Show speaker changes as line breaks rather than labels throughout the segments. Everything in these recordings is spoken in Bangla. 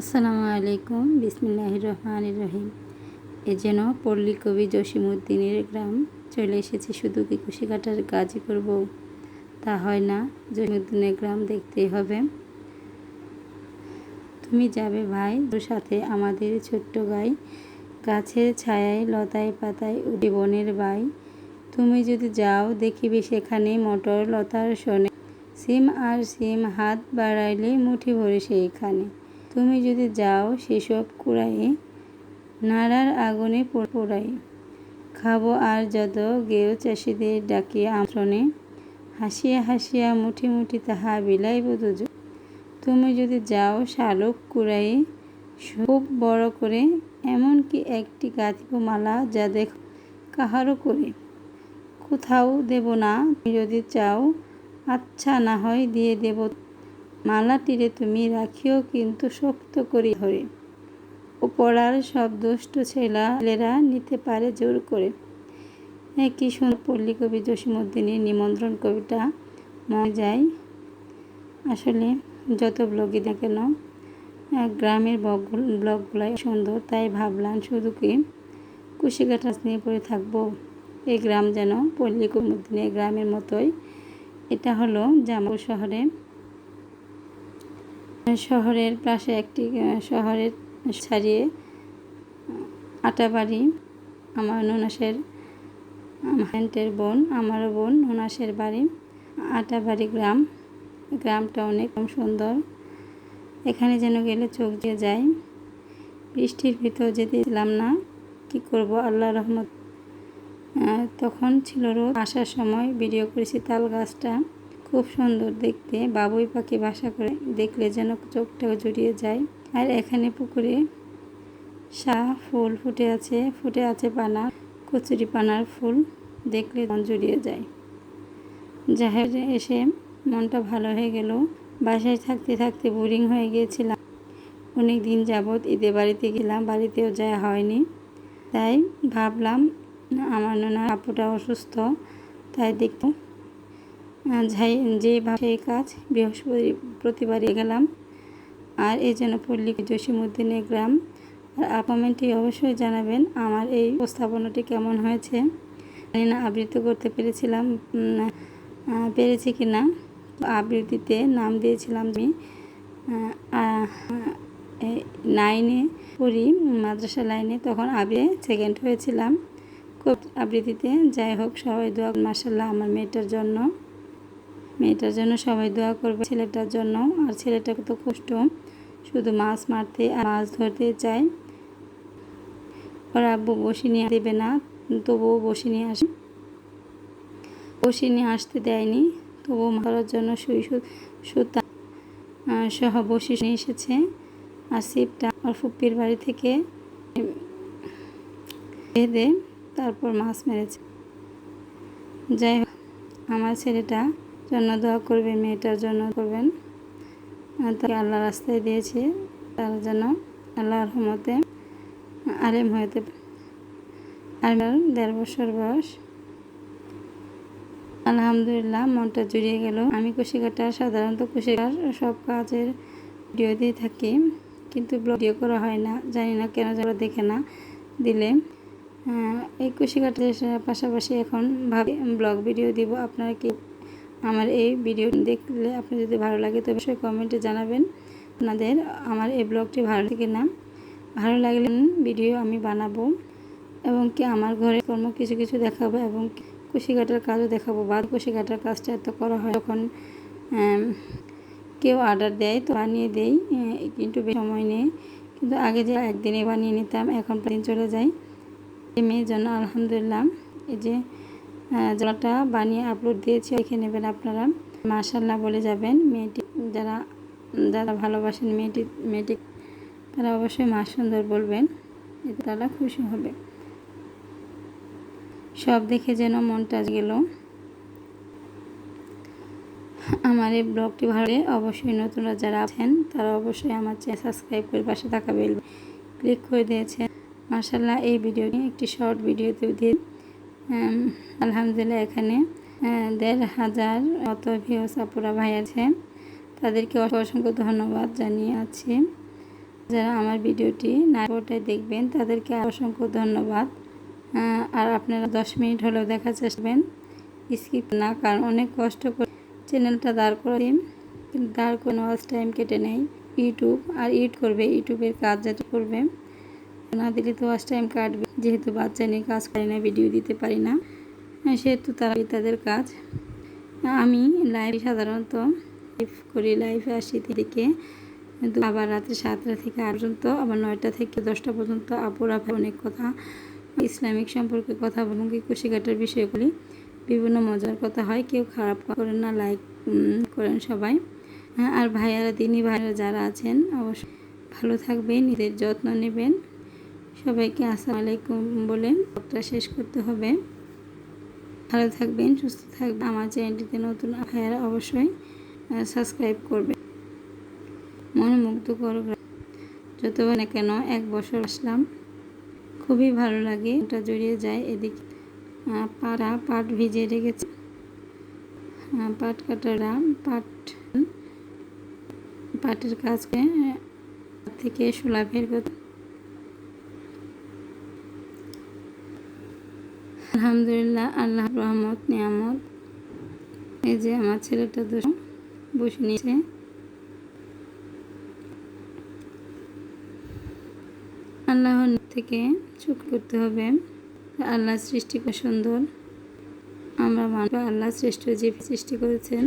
আসসালামু আলাইকুম বিসমিল্লাহ রহমান রহিম। এ যেন পল্লী কবি জসিমুদ্দিনের গ্রাম। চলে এসেছে শুধু কি কুশিকাটার কাজই করব? তা হয় না জসিমুদ্দিনের গ্রাম দেখতেই হবে। তুমি যাবে ভাই, তোর সাথে আমাদের ছোট্ট গাই। গাছের ছায়ায়, লতায় পাতায় উঠে বনের বাই। তুমি যদি যাও, দেখিবে সেখানে মটর, লতার শোনে সিম আর সিম হাত বাড়াইলে মুঠি ভরে সেইখানে। তুমি যদি যাও সেসব কুড়াইয়ে নাড়ার আগুনে পোড়াই। খাব আর যত গেও চাষিদের ডাকিয়ে আমন্ত্রণে, হাসিয়া হাসিয়া মুঠি মুঠি তাহা বিলাইব দুজ। তুমি যদি যাও শালুক কুড়াইয়ে খুব বড় করে, এমনকি একটি গাঁথিব মালা যা দেখ কাহারও করে। কোথাও দেব না, তুমি যদি চাও আচ্ছা না হয় দিয়ে দেব মালাটিরে তুমি রাখিও কিন্তু শক্ত করি ধরে। ও পড়ার সব দুষ্ট ছেলেরা নিতে পারে জোর করে। কি সুন্দর পল্লী কবি জসীমউদ্দিনের নিমন্ত্রণ কবিটা মনে যায় আসলে যত ব্লগই না কেন গ্রামের ব্লগগুলাই সুন্দর, তাই ভাবলাম শুধু কি কুশিকাটা নিয়ে পড়ে থাকব। এই গ্রাম যেন পল্লী কবিউদ্দিনের গ্রামের মতোই। এটা হলো জামাল শহরে শহরের পাশে একটি শহরের ছাড়িয়ে আটাবাড়ি আমার ননাসের হ্যান্টের বোন, আমারও বোন, ননাসের বাড়ি আটাবাড়ি গ্রাম। গ্রামটা অনেক সুন্দর। এখানে যেন গেলে চোখ দিয়ে যায়। বৃষ্টির ভিতর যেতে যেতেছিলাম না। কি করব? আল্লাহ রহমত। তখন ছিল রোদ। আসার সময় ভিডিও করেছি তাল গাছটা। খুব সুন্দর দেখতে। বাবুই পাখি বাসা করে দেখলে যেন চোখটাও জড়িয়ে যায়। আর এখানে পুকুরে শাহ ফুল ফুটে আছে ফুটে আছে পানা, কচুরি পানার ফুল দেখলে মন জড়িয়ে যায়। যাহে এসে মনটা ভালো হয়ে গেল। বাসায় থাকতে থাকতে বোরিং হয়ে গিয়েছিলাম। অনেক দিন যাবৎ ঈদে বাড়িতে গেলাম, বাড়িতেও যাওয়া হয়নি। তাই ভাবলাম আমার নানা আপুটা অসুস্থ, তাই দেখতে যাই যে সেই কাজ বৃহস্পতিবারে গেলাম। আর এই জন্য পল্লী জসীমুদ্দিনের গ্রাম। আর কমেন্টে অবশ্যই জানাবেন আমার এই উপস্থাপনাটি কেমন হয়েছে। জানি না আবৃত্তি করতে পেরেছিলাম পেরেছি কি না। আবৃত্তিতে নাম দিয়েছিলাম আমি নাইনে পড়ি, মাদ্রাসা লাইনে, তখন আবে সেকেন্ড হয়েছিলাম। খুব আবৃত্তিতে। যাই হোক, সবাই দোয়া মাসাল্লাহ আমার মেয়েটার জন্য। মেয়েটার জন্য সবাই দোয়া করবে ছেলেটার জন্য। আর ছেলেটা তো কষ্ট, শুধু মাছ মারতে আর মাছ ধরতে চায়। ওরা আব্বু বসি নিয়ে দেবে না, তবুও বসি নিয়ে আসে, বসি নিয়ে আসতে দেয়নি। তবুও মারার জন্য সুই সুতা সহ বসি নিয়ে এসেছে। আর সিপটা আমার ফুপ্পির বাড়ি থেকে বেঁধে তারপর মাছ মেরেছে। যাই হোক, আমার ছেলেটা জন্য দোয়া করবেন মেয়েটার জন্য করবেন। তাকে আল্লাহ রাস্তায় দিয়েছে, তার জন্য আল্লাহর রহমতে আলেম হয়েতে আর দেড় বছর বয়স। আলহামদুলিল্লাহ, মনটা জুড়িয়ে গেল। আমি কুশিকাটা সাধারণত কুশিকার সব কাজের ভিডিও দিয়ে থাকি, কিন্তু ভিডিও করা হয় না। জানি না কেন যারা দেখে না দিলে। এই কুশিকাটার পাশাপাশি এখন ভাবি, ব্লগ ভিডিও দিব। আপনারা কি আমার এই ভিডিও দেখলে আপনি যদি ভালো লাগে, তো অবশ্যই কমেন্টে জানাবেন। আপনাদের আমার এই ব্লগটি ভালো লাগে না ভালো লাগলে ভিডিও আমি বানাবো এবং কি আমার ঘরে কর্ম কিছু কিছু দেখাবো এবং কুশি কাটার কাজও দেখাবো। বা কুশি কাটার কাজটা এত করা হয় যখন কেউ অর্ডার দেয়, তো বানিয়ে দেই কিন্তু সময় নেই। কিন্তু আগে যে একদিনে বানিয়ে নিতাম, এখন দিন চলে যায়। মেয়ের জন্য আলহামদুলিল্লাহ, এই যে জলটা বানিয়ে আপলোড দিয়েছি, দেখে নেবেন আপনারা। মার্শাল্লাহ বলে যাবেন মেয়েটি, যারা যারা ভালোবাসেন মেয়েটি মেয়েটি, তারা অবশ্যই মা সুন্দর বলবেন, এতে তারা খুশি হবে। সব দেখে যেন মনটা গেল। আমার এই ব্লগটি ভালো অবশ্যই নতুনরা যারা আছেন, তারা অবশ্যই আমার চ্যানেল সাবস্ক্রাইব করে পাশে থাকা বেল, ক্লিক করে দিয়েছেন। মার্শাল্লাহ এই ভিডিওটি একটি শর্ট ভিডিওতে দিয়ে আলহামদুলিল্লাহ এখানে দেড় হাজার অত ভিউস আপুরা ভাই আছে, তাদেরকে অসংখ্য ধন্যবাদ জানিয়ে আছি। যারা আমার ভিডিওটি নাইপটায় দেখবেন, তাদেরকে অসংখ্য ধন্যবাদ। আর আপনারা দশ মিনিট হলেও দেখার চেষ্টা স্কিপ না, কারণ অনেক কষ্ট করে চ্যানেলটা দাঁড় করে দাঁড় করে ওয়াচ টাইম কেটে নেয়। ইউটিউব আর ইউট করবে ইউটিউবের কাজ যেটা করবে। না দিলে তো ওয়াচ টাইম কাটবে। যেহেতু বাচ্চা নিয়ে কাজ পারি না ভিডিও দিতে পারি না। সেহেতু তারা তাদের কাজ। আমি লাইভ সাধারণত করি লাইভে আসি কিন্তু আবার রাত্রে সাতটা থেকে আট পর্যন্ত আবার নয়টা থেকে দশটা পর্যন্ত আপুরা অনেক কথা ইসলামিক সম্পর্কে কথা বলুন কি কুশিকাটার বিষয়গুলি বিভিন্ন মজার কথা হয় কেউ খারাপ করেন না লাইক করেন সবাই। হ্যাঁ, আর ভাইয়ারা দিনী ভাইয়ারা যারা আছেন অবশ্যই ভালো থাকবেন নিজের যত্ন নেবেন। সবাইকে আসসালামু আলাইকুম বলে ব্লগটা শেষ করতে হবে। ভালো থাকবেন, সুস্থ থাকবেন। আমার চ্যানেলটিতে নতুন ভাইয়ারা অবশ্যই সাবস্ক্রাইব করবে। মনোমুগ্ধকর গ্রা- যতবার না কেন এক বছর আসলাম, খুবই ভালো লাগে। ওটা জড়িয়ে যায় এদিকে। পাড়া পাট ভিজে রেখেছে। পাট কাটারা পাট, পাটের কাজ করে থেকে শোলা বের করতে আলহামদুলিল্লাহ আল্লাহ রহমত, নিয়ামত। এই যে আমার ছেলেটা দোষ বসে নিয়েছে। আল্লাহর থেকে চুপ করতে হবে। আল্লাহ সৃষ্টি খুব সুন্দর। আমরা মানব, আল্লাহ শ্রেষ্ঠ জীব সৃষ্টি করেছেন।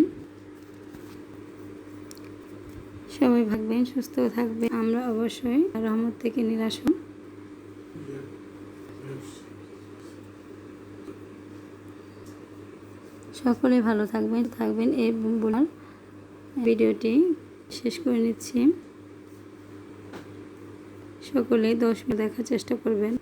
সবাই ভাববেন সুস্থ থাকবে আমরা অবশ্যই রহমত থেকে নিরাশ। সকলে ভালো থাকবেন থাকবেন এই বলার ভিডিওটি শেষ করে নিচ্ছি। সকলে দশ মিনিট দেখার চেষ্টা করবেন।